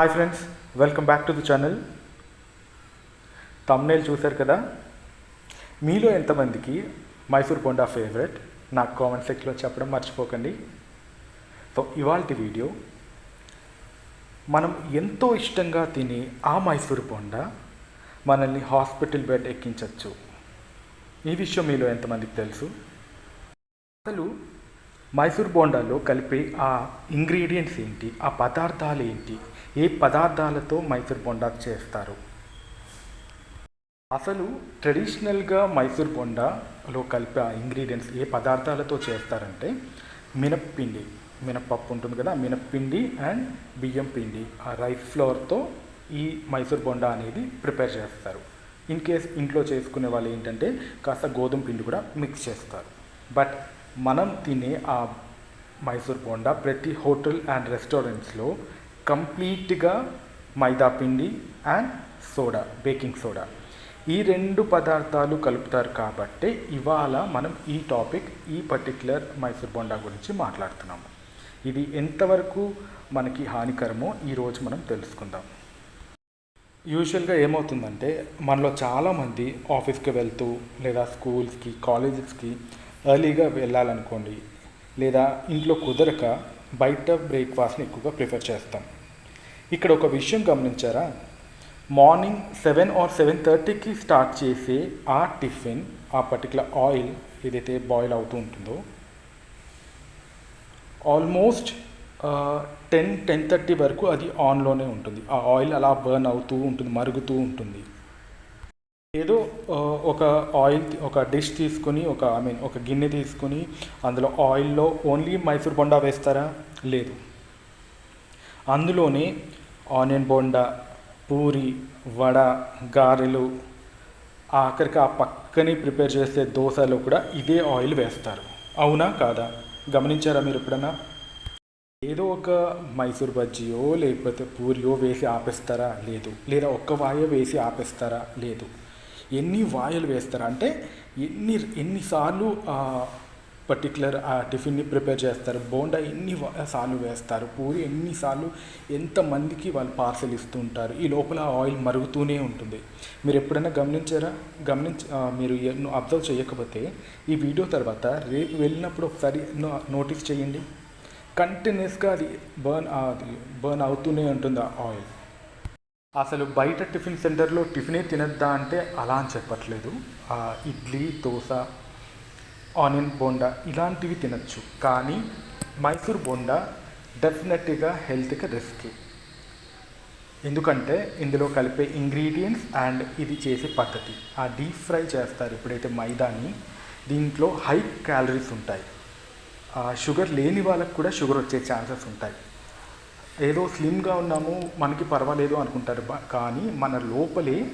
Hi friends welcome back to the channel thumbnail చూశారు కదా? మీలో ఎంతమందికి మైసూర్ బొండా ఫేవరెట్ నాకు కామెంట్ సెక్షన్లో చెప్పడం మర్చిపోకండి. సో ఇవాళ వీడియో మనం ఎంతో ఇష్టంగా తిని ఆ మైసూర్ బొండా మనల్ని హాస్పిటల్ బెడ్ ఎక్కించవచ్చు ఈ విషయం మీలో ఎంతమందికి తెలుసు? అసలు మైసూర్ బోండాలో కలిపే ఆ ఇంగ్రీడియంట్స్ ఏంటి? ఆ పదార్థాలు ఏంటి? ఏ పదార్థాలతో మైసూర్ బోండా చేస్తారు? అసలు ట్రెడిషనల్గా మైసూర్ బొండాలో కలిపే ఆ ఇంగ్రీడియంట్స్ ఏ పదార్థాలతో చేస్తారంటే మినప్పిండి మినప్పప్పు ఉంటుంది కదా మినప్పిండి అండ్ బియ్యం పిండి. ఆ రైస్ ఫ్లోర్తో ఈ మైసూర్ బొండా అనేది ప్రిపేర్ చేస్తారు. ఇన్ కేస్ ఇంట్లో చేసుకునే వాళ్ళు ఏంటంటే కాస్త గోధుమ పిండి కూడా మిక్స్ చేస్తారు. బట్ మనం తినే ఆ మైసూర్ బోండా ప్రతి హోటల్ అండ్ రెస్టారెంట్స్లో కంప్లీట్గా మైదా పిండి అండ్ సోడా బేకింగ్ సోడా. ఈ రెండు పదార్థాలు కలుపుతారు కాబట్టి ఇవాళ మనం ఈ టాపిక్ ఈ పర్టిక్యులర్ మైసూర్ బోండా గురించి మాట్లాడుతున్నాము ఇది ఎంతవరకు మనకి హానికరమో ఈరోజు మనం తెలుసుకుందాం. యూజువల్గా ఏమవుతుందంటే మనలో చాలామంది ఆఫీస్కి వెళ్తూ లేదా స్కూల్స్కి కాలేజెస్కి ఎర్లీగా వెళ్ళాలనుకోండి లేదా ఇంట్లో కుదరక బయట బ్రేక్ఫాస్ట్ని ఎక్కువగా ప్రిఫర్ చేస్తాం. ఇక్కడ ఒక విషయం గమనించారా? మార్నింగ్ సెవెన్ ఆర్ సెవెన్ థర్టీకి స్టార్ట్ చేసే ఆ టిఫిన్ ఆ పర్టికులర్ ఆయిల్ ఏదైతే బాయిల్ అవుతూ ఉంటుందో ఆల్మోస్ట్ టెన్ టెన్ థర్టీ వరకు అది ఆన్లోనే ఉంటుంది. ఆ ఆయిల్ అలా బర్న్ అవుతూ ఉంటుంది మరుగుతూ ఉంటుంది. ఏదో ఒక ఆయిల్ ఒక డిష్ తీసుకొని ఒక ఐ మీన్ ఒక గిన్నె తీసుకుని అందులో ఆయిల్లో ఓన్లీ మైసూర్ బొండా వేస్తారా? లేదు. అందులోనే ఆనియన్ బోండా పూరి వడ గారెలు ఆఖరికి ఆ పక్కనే ప్రిపేర్ చేసే దోశలో కూడా ఇదే ఆయిల్ వేస్తారు. అవునా? కాదా? గమనించారా మీరు ఎప్పుడన్నా? ఏదో ఒక మైసూర్ బజ్జీయో లేకపోతే పూరియో వేసి ఆపేస్తారా? లేదు. లేదా ఒక్క వాయో వేసి ఆపేస్తారా? లేదు. ఎన్ని వాయులు వేస్తారా? అంటే ఎన్ని ఎన్నిసార్లు పర్టికులర్ ఆ టిఫిన్ని ప్రిపేర్ చేస్తారు? బోండా ఎన్ని సార్లు వేస్తారు? పూరి ఎన్నిసార్లు ఎంతమందికి వాళ్ళు పార్సెల్ ఇస్తూ ఉంటారు? ఈ లోపల ఆయిల్ మరుగుతూనే ఉంటుంది. మీరు ఎప్పుడైనా గమనించారా? గమనించ మీరు అబ్జర్వ్ చేయకపోతే ఈ వీడియో తర్వాత రేపు వెళ్ళినప్పుడు ఒకసారి నో- నోటీస్ చేయండి. కంటిన్యూస్గా అది బర్న్ అది బర్న్ అవుతూనే ఉంటుంది ఆ ఆయిల్. అసలు బయట టిఫిన్ సెంటర్లో టిఫినే తినద్దా అంటే అలా అని చెప్పట్లేదు. ఇడ్లీ దోశ ఆనియన్ బోండా ఇలాంటివి తినచ్చు. కానీ మైసూర్ బోండా డెఫినెట్గా హెల్త్కి రిస్క్. ఎందుకంటే ఇందులో కలిపే ఇంగ్రీడియంట్స్ అండ్ ఇది చేసే పద్ధతి. ఆ డీప్ ఫ్రై చేస్తారు ఇప్పుడైతే మైదాని. దీంట్లో హై క్యాలరీస్ ఉంటాయి. షుగర్ లేని వాళ్ళకు కూడా షుగర్ వచ్చే ఛాన్సెస్ ఉంటాయి. ఏదో స్లిమ్గా ఉన్నాము మనకి పర్వాలేదు అనుకుంటారు. కానీ మన లోపలే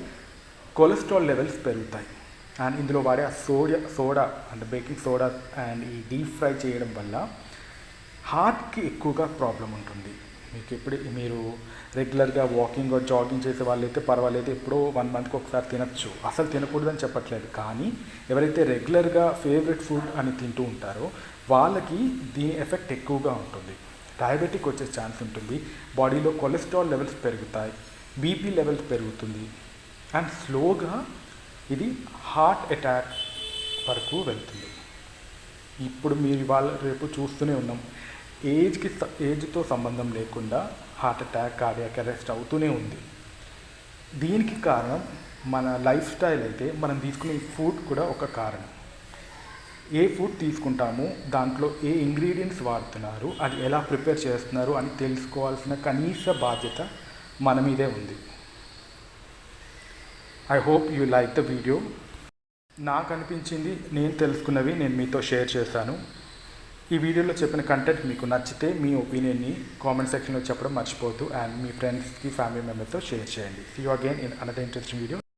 కొలెస్ట్రాల్ లెవెల్స్ పెరుగుతాయి. అండ్ ఇందులో వాడే ఆ సోడియా సోడా అంటే బేకింగ్ సోడా అండ్ ఈ డీప్ ఫ్రై చేయడం వల్ల హార్ట్కి ఎక్కువగా ప్రాబ్లం ఉంటుంది. మీకు ఎప్పుడు మీరు రెగ్యులర్గా వాకింగ్ జాగింగ్ చేసే వాళ్ళైతే పర్వాలేదు ఎప్పుడో వన్ మంత్కి ఒకసారి తినచ్చు. అసలు తినకూడదని చెప్పట్లేదు. కానీ ఎవరైతే రెగ్యులర్గా ఫేవరెట్ ఫుడ్ అని తింటూ ఉంటారో వాళ్ళకి దీని ఎఫెక్ట్ ఎక్కువగా ఉంటుంది. డయాబెటిక్ వచ్చే ఛాన్స్ ఉంటుంది. బాడీలో కొలెస్ట్రాల్ లెవెల్స్ పెరుగుతాయి. బీపీ లెవెల్స్ పెరుగుతుంది. అండ్ స్లోగా ఇది హార్ట్ అటాక్ వరకు వెళ్తుంది. ఇప్పుడు మీరు ఇవాళ రేపు చూస్తూనే ఉన్నాం. ఏజ్కి ఏజ్తో సంబంధం లేకుండా హార్ట్ అటాక్ కార్డియాక్ అరెస్ట్ అవుతూనే ఉంది. దీనికి కారణం మన లైఫ్ స్టైల్ అయితే మనం తీసుకునే ఫుడ్ కూడా ఒక కారణం. ఏ ఫుడ్ తీసుకుంటాము దాంట్లో ఏ ఇంగ్రీడియంట్స్ వాడుతున్నారు అది ఎలా ప్రిపేర్ చేస్తున్నారు అని తెలుసుకోవాల్సిన కనీస బాధ్యత మన మీదే ఉంది. I hope you like the video నాకు అనిపించింది నేను తెలుసుకున్నవి నేను మీతో షేర్ చేశాను. ఈ వీడియోలో చెప్పిన కంటెంట్ మీకు నచ్చితే మీ ఒపీనియన్ని కామెంట్ సెక్షన్లో చెప్పడం మర్చిపోతూ అండ్ మీ ఫ్రెండ్స్కి ఫ్యామిలీ మెంబర్స్తో షేర్ చేయండి. See you again in another interesting video